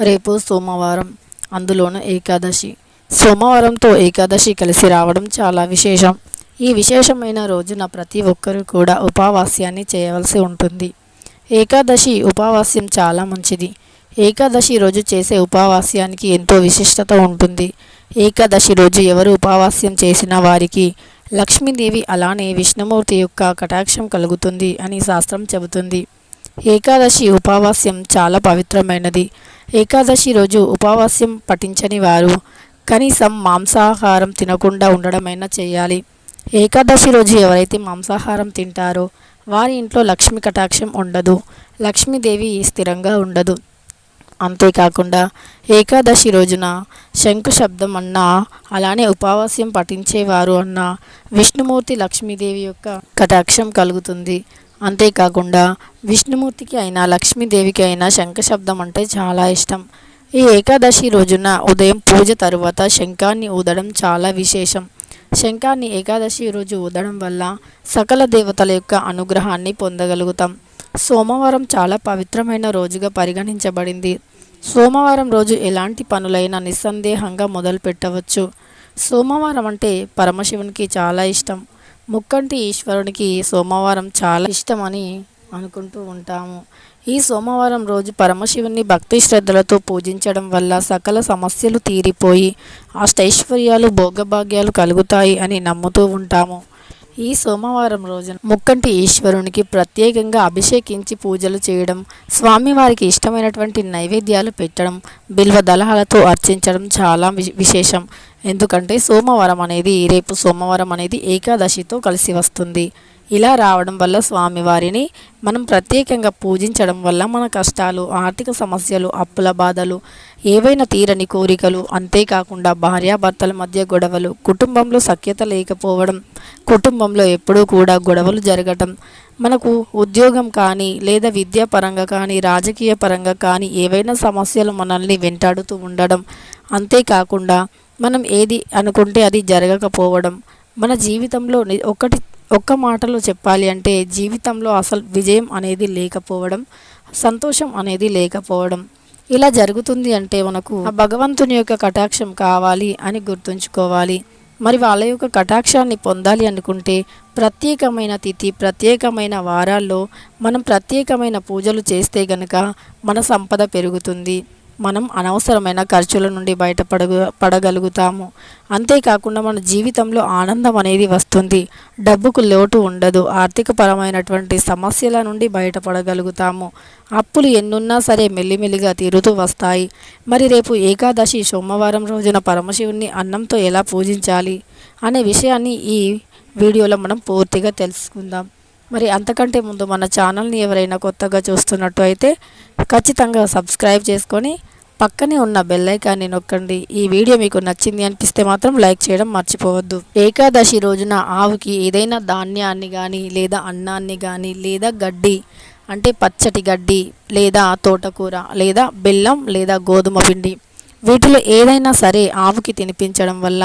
రేపు సోమవారం అందులోనూ ఏకాదశి. సోమవారంతో ఏకాదశి కలిసి రావడం చాలా విశేషం. ఈ విశేషమైన రోజున ప్రతి ఒక్కరూ కూడా ఉపవాస్యాన్ని చేయవలసి ఉంటుంది. ఏకాదశి ఉపవాస్యం చాలా మంచిది. ఏకాదశి రోజు చేసే ఉపవాస్యానికి ఎంతో విశిష్టత ఉంటుంది. ఏకాదశి రోజు ఎవరు ఉపవాస్యం చేసిన వారికి లక్ష్మీదేవి అలానే విష్ణుమూర్తి యొక్క కటాక్షం కలుగుతుంది అని శాస్త్రం చెబుతుంది. ఏకాదశి ఉపవాస్యం చాలా పవిత్రమైనది. ఏకాదశి రోజు ఉపవాస్యం పఠించని వారు కనీసం మాంసాహారం తినకుండా ఉండడమైనా చేయాలి. ఏకాదశి రోజు ఎవరైతే మాంసాహారం తింటారో వారి ఇంట్లో లక్ష్మి కటాక్షం ఉండదు. లక్ష్మీదేవి స్థిరంగా ఉండదు. అంతేకాకుండా ఏకాదశి రోజున శంకు శబ్దం అన్నా అలానే ఉపవాస్యం పఠించేవారు అన్న విష్ణుమూర్తి లక్ష్మీదేవి యొక్క కటాక్షం కలుగుతుంది. అంతేకాకుండా విష్ణుమూర్తికి అయినా లక్ష్మీదేవికి అయినా శంఖశబ్దం అంటే చాలా ఇష్టం. ఈ ఏకాదశి రోజున ఉదయం పూజ తరువాత శంఖాన్ని ఊదడం చాలా విశేషం. శంఖాన్ని ఏకాదశి రోజు ఊదడం వల్ల సకల దేవతల యొక్క అనుగ్రహాన్ని పొందగలుగుతాం. సోమవారం చాలా పవిత్రమైన రోజుగా పరిగణించబడింది. సోమవారం రోజు ఎలాంటి పనులైనా నిస్సందేహంగా మొదలు పెట్టవచ్చు సోమవారం అంటే పరమశివునికి చాలా ఇష్టం. ముక్కంటి ఈశ్వరునికి సోమవారం చాలా ఇష్టమని అనుకుంటూ ఉంటాము. ఈ సోమవారం రోజు పరమశివుని భక్తి శ్రద్ధలతో పూజించడం వల్ల సకల సమస్యలు తీరిపోయి అష్టైశ్వర్యాలు భోగభాగ్యాలు కలుగుతాయి అని నమ్ముతూ ఉంటాము. ఈ సోమవారం రోజున ముక్కంటి ఈశ్వరునికి ప్రత్యేకంగా అభిషేకించి పూజలు చేయడం స్వామివారికి ఇష్టమైనటువంటి నైవేద్యాలు పెట్టడం బిల్వ దళాలతో అర్చించడం చాలా విశేషం. ఎందుకంటే సోమవారం అనేది రేపు సోమవారం అనేది ఏకాదశితో కలిసి వస్తుంది. ఇలా రావడం వల్ల స్వామివారిని మనం ప్రత్యేకంగా పూజించడం వల్ల మన కష్టాలు ఆర్థిక సమస్యలు అప్పుల బాధలు ఏవైనా తీరని కోరికలు అంతేకాకుండా భార్యాభర్తల మధ్య గొడవలు కుటుంబంలో సఖ్యత లేకపోవడం కుటుంబంలో ఎప్పుడూ కూడా గొడవలు జరగటం మనకు ఉద్యోగం కానీ లేదా విద్యాపరంగా కానీ రాజకీయ పరంగా కానీ ఏవైనా సమస్యలు మనల్ని వెంటాడుతూ ఉండడం అంతేకాకుండా మనం ఏది అనుకుంటే అది జరగకపోవడం మన జీవితంలో ఒకటి ఒక్క మాటలో చెప్పాలి అంటే జీవితంలో అసలు విజయం అనేది లేకపోవడం సంతోషం అనేది లేకపోవడం. ఇలా జరుగుతుంది అంటే మనకు ఆ భగవంతుని యొక్క కటాక్షం కావాలి అని గుర్తుంచుకోవాలి. మరి వాళ్ళ యొక్క కటాక్షాన్ని పొందాలి అనుకుంటే ప్రత్యేకమైన తిథి ప్రత్యేకమైన వారాల్లో మనం ప్రత్యేకమైన పూజలు చేస్తే గనక మన సంపద పెరుగుతుంది. మనం అనవసరమైన ఖర్చుల నుండి బయటపడగ పడగలుగుతాము. అంతేకాకుండా మన జీవితంలో ఆనందం అనేది వస్తుంది. డబ్బుకు లోటు ఉండదు. ఆర్థికపరమైనటువంటి సమస్యల నుండి బయటపడగలుగుతాము. అప్పులు ఎన్నున్నా సరే మెల్లిమెల్లిగా తీరుతూ వస్తాయి. మరి రేపు ఏకాదశి సోమవారం రోజున పరమశివుని అన్నంతో ఎలా పూజించాలి అనే విషయాన్ని ఈ వీడియోలో మనం పూర్తిగా తెలుసుకుందాం. మరి అంతకంటే ముందు మన ఛానల్ని ఎవరైనా కొత్తగా చూస్తున్నట్టు అయితే ఖచ్చితంగా సబ్స్క్రైబ్ చేసుకొని పక్కనే ఉన్న బెల్లైకాన్ని నొక్కండి. ఈ వీడియో మీకు నచ్చింది అనిపిస్తే మాత్రం లైక్ చేయడం మర్చిపోవద్దు. ఏకాదశి రోజున ఆవుకి ఏదైనా ధాన్యాన్ని కానీ లేదా అన్నాన్ని కానీ లేదా గడ్డి అంటే పచ్చటి గడ్డి లేదా తోటకూర లేదా బెల్లం లేదా గోధుమ పిండి వీటిలో ఏదైనా సరే ఆవుకి తినిపించడం వల్ల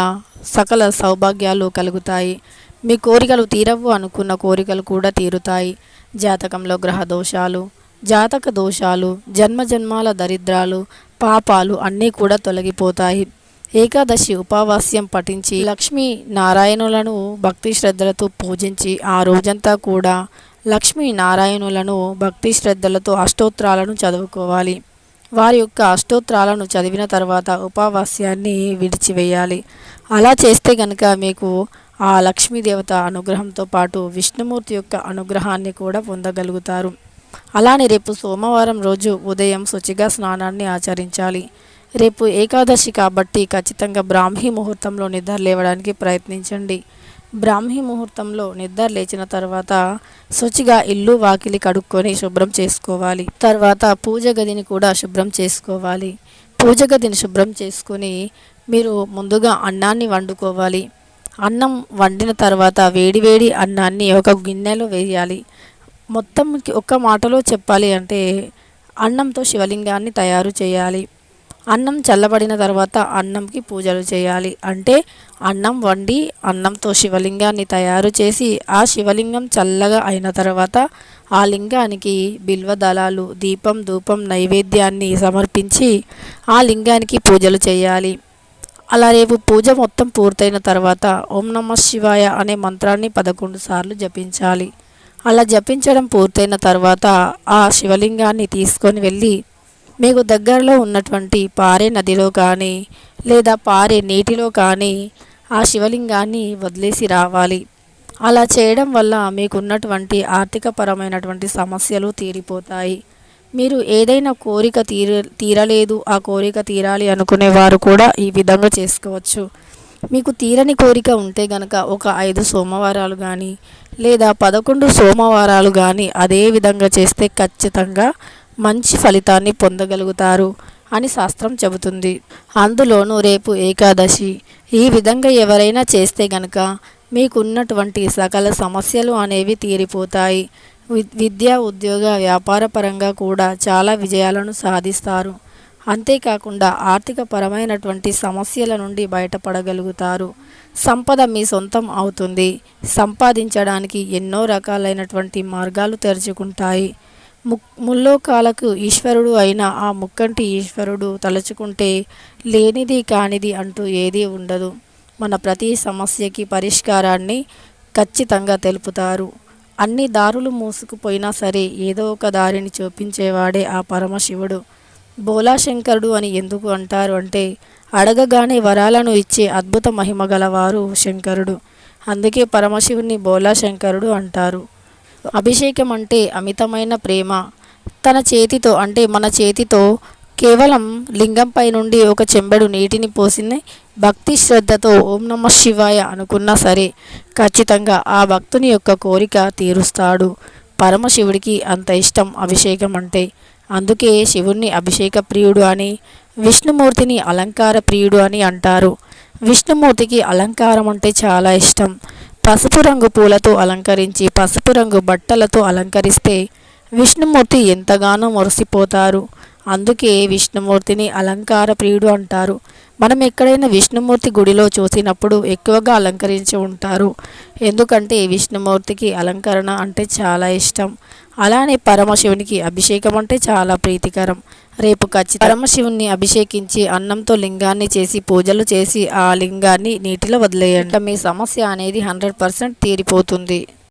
సకల సౌభాగ్యాలు కలుగుతాయి. మీ కోరికలు తీరవు అనుకున్న కోరికలు కూడా తీరుతాయి. జాతకంలో గ్రహ దోషాలు జాతక దోషాలు జన్మజన్మాల దరిద్రాలు పాపాలు అన్నీ కూడా తొలగిపోతాయి. ఏకాదశి ఉపవాస్యం పఠించి లక్ష్మీ నారాయణులను భక్తి శ్రద్ధలతో పూజించి ఆ రోజంతా కూడా లక్ష్మీ నారాయణులను భక్తి శ్రద్ధలతో అష్టోత్రాలను చదువుకోవాలి. వారి యొక్క అష్టోత్రాలను చదివిన తర్వాత ఉపవాస్యాన్ని విడిచివేయాలి. అలా చేస్తే కనుక మీకు ఆ లక్ష్మీదేవత అనుగ్రహంతో పాటు విష్ణుమూర్తి యొక్క అనుగ్రహాన్ని కూడా పొందగలుగుతారు. అలానే రేపు సోమవారం రోజు ఉదయం శుచిగా స్నానాన్ని ఆచరించాలి. రేపు ఏకాదశి కాబట్టి ఖచ్చితంగా బ్రాహ్మీ ముహూర్తంలో నిద్ర లేవడానికి ప్రయత్నించండి. బ్రాహ్మీ ముహూర్తంలో నిద్ర లేచిన తర్వాత శుచిగా ఇల్లు వాకిలి కడుక్కొని శుభ్రం చేసుకోవాలి. తర్వాత పూజ గదిని కూడా శుభ్రం చేసుకోవాలి. పూజ గదిని శుభ్రం చేసుకొని మీరు ముందుగా అన్నాన్ని వండుకోవాలి. అన్నం వండిన తర్వాత వేడివేడి అన్నాన్ని ఒక గిన్నెలో వేయాలి. మొత్తం ఒక్క మాటలో చెప్పాలి అంటే అన్నంతో శివలింగాన్ని తయారు చేయాలి. అన్నం చల్లబడిన తర్వాత అన్నంకి పూజలు చేయాలి. అంటే అన్నం వండి అన్నంతో శివలింగాన్ని తయారు చేసి ఆ శివలింగం చల్లగా అయిన తర్వాత ఆ లింగానికి బిల్వ దళాలు దీపం ధూపం నైవేద్యాన్ని సమర్పించి ఆ లింగానికి పూజలు చేయాలి. అలా రేపు పూజ మొత్తం పూర్తయిన తర్వాత ఓం నమ శివాయ అనే మంత్రాన్ని పదకొండు సార్లు జపించాలి. అలా జపించడం పూర్తయిన తర్వాత ఆ శివలింగాన్ని తీసుకొని వెళ్ళి మీకు దగ్గరలో ఉన్నటువంటి పారే నదిలో కానీ లేదా పారే నీటిలో కానీ ఆ శివలింగాన్ని వదిలేసి రావాలి. అలా చేయడం వల్ల మీకున్నటువంటి ఆర్థికపరమైనటువంటి సమస్యలు తీరిపోతాయి. మీరు ఏదైనా కోరిక తీర తీరలేదు ఆ కోరిక తీరాలి అనుకునే వారు కూడా ఈ విధంగా చేసుకోవచ్చు. మీకు తీరని కోరిక ఉంటే గనక ఒక ఐదు సోమవారాలు కానీ లేదా పదకొండు సోమవారాలు కానీ అదే విధంగా చేస్తే ఖచ్చితంగా మంచి ఫలితాన్ని పొందగలుగుతారు అని శాస్త్రం చెబుతుంది. అందులోనూ రేపు ఏకాదశి. ఈ విధంగా ఎవరైనా చేస్తే గనక మీకున్నటువంటి సకల సమస్యలు అనేవి తీరిపోతాయి. వి- విద్య ఉద్యోగ వ్యాపార పరంగా కూడా చాలా విజయాలను సాధిస్తారు. అంతేకాకుండా ఆర్థిక పరమైనటువంటి సమస్యల నుండి బయటపడగలుగుతారు. సంపద మీ సొంతం అవుతుంది. సంపాదించడానికి ఎన్నో రకాలైనటువంటి మార్గాలు తెరుచుకుంటాయి. ము ముల్లోకాలకు ఈశ్వరుడు అయిన ఆ ముక్కంటి ఈశ్వరుడు తలుచుకుంటే లేనిది కానిది అంటూ ఏదీ ఉండదు. మన ప్రతి సమస్యకి పరిష్కారాన్ని ఖచ్చితంగా తెలుపుతారు. అన్ని దారులు మూసుకుపోయినా సరే ఏదో ఒక దారిని చూపించేవాడే ఆ పరమశివుడు. బోలాశంకరుడు అని ఎందుకు అంటారు అంటే అడగగానే వరాలను ఇచ్చే అద్భుత మహిమ గలవారు శంకరుడు. అందుకే పరమశివుని బోలాశంకరుడు అంటారు. అభిషేకం అంటే అమితమైన ప్రేమ. తన చేతితో అంటే మన చేతితో కేవలం లింగంపై నుండి ఒక చెంబెడు నీటిని పోసింది భక్తి శ్రద్ధతో ఓం నమ శివాయ అనుకున్నా సరే ఖచ్చితంగా ఆ భక్తుని యొక్క కోరిక తీరుస్తాడు. పరమశివుడికి అంత ఇష్టం అభిషేకం అంటే అందుకే శివుణ్ణి అభిషేక ప్రియుడు అని విష్ణుమూర్తిని అలంకార ప్రియుడు అని అంటారు. విష్ణుమూర్తికి అలంకారం అంటే చాలా ఇష్టం. పసుపు రంగు పూలతో అలంకరించి పసుపు రంగు బట్టలతో అలంకరిస్తే విష్ణుమూర్తి ఎంతగానో మురిసిపోతారు. అందుకే విష్ణుమూర్తిని అలంకార ప్రియుడు అంటారు. మనం ఎక్కడైనా విష్ణుమూర్తి గుడిలో చూసినప్పుడు ఎక్కువగా అలంకరించి ఉంటారు. ఎందుకంటే విష్ణుమూర్తికి అలంకరణ అంటే చాలా ఇష్టం. అలానే పరమశివునికి అభిషేకం అంటే చాలా ప్రీతికరం. రేపు ఖచ్చితంగా పరమశివుణ్ణి అభిషేకించి అన్నంతో లింగాన్ని చేసి పూజలు చేసి ఆ లింగాన్ని నీటిలో వదిలేయండి. మీ సమస్య అనేది హండ్రెడ్ పర్సెంట్ తీరిపోతుంది.